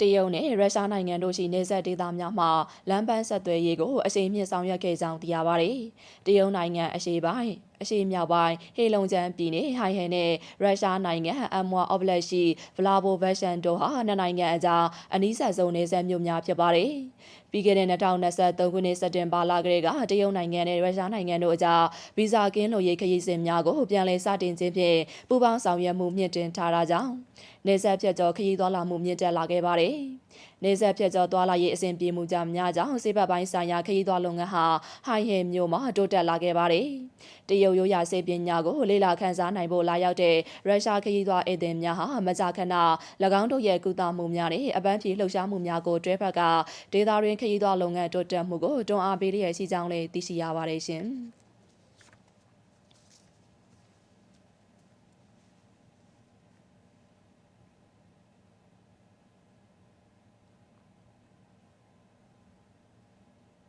တရုတ်နဲ့ရုရှားနိုင်ငံတို့ရှိနေဆက်ဒေသများမှာလမ်းပန်းဆက်သွယ်ရေးကိုအရှိန်မြင့်ဆောင်ရွက်ခဲ့ကြောင်းသိရပါတယ်။တရုတ်နိုင်ငံအရှေ့ပိုင်းအရှေ့မြောက်ပိုင်းဟေလုံဂျန်ပြည်နယ်ဟိုင်ဟန်နဲ့ရုရှားနိုင်ငံအမ်မွာအော့ဗလက်ရှိဗလာဘိုဗက်ရှန်တို့ဟာနှစ်နိုင်ငံအကြားအနီးဆက်ဆုံးနေဆက်မြို့များဖြစ်ပါတယ်။ပြီးခဲ့တဲ့2023ခုနှစ်စက်တင်ဘာလကလေးကတရုတ်နိုင်ငံနဲ့ရုရှားနိုင်ငံတို့အကြားဗီဇာကင်းလို့ရေးခရီးစဉ်များကိုပြန်လည်စတင်ခြင်းဖြင့်ပူးပေါင်းဆောင်ရွက်မှုမြင့်တင်ထားတာကြောင့်နေဆက်ဖြတ်ကျော်ခရီးသွားလာမှုမြင့်တက်လာခဲ့ပါတယ်။နေဆက်ဖြတ်ကျော်သွားလာရေးအဆင်ပြေမှုကြောင့်များကြောင့်စေဘက်ပိုင်းဆိုင်ရာခရီးသွားလုပ်ငန်းဟာဟိုင်ဟဲမြို့မှာတိုးတက်လာခဲ့ပါတယ်။တရုတ်ရိုးရာစေပညာကိုလေ့လာခန်းစားနိုင်ဖို့လာရောက်တဲ့ရုရှားခရီးသွားဧည့်သည်များဟာမကြာခဏ၎င်းတို့ရဲ့ကုသမှုများနဲ့အပန်းဖြေလှုပ်ရှားမှုများကိုတွဲဖက်ကဒေသတွင်းခရီးသွားလုပ်ငန်းတိုးတက်မှုကိုတွန်းအားပေးရရှိကြောင်းလည်းသိရှိရပါတယ်ရှင်။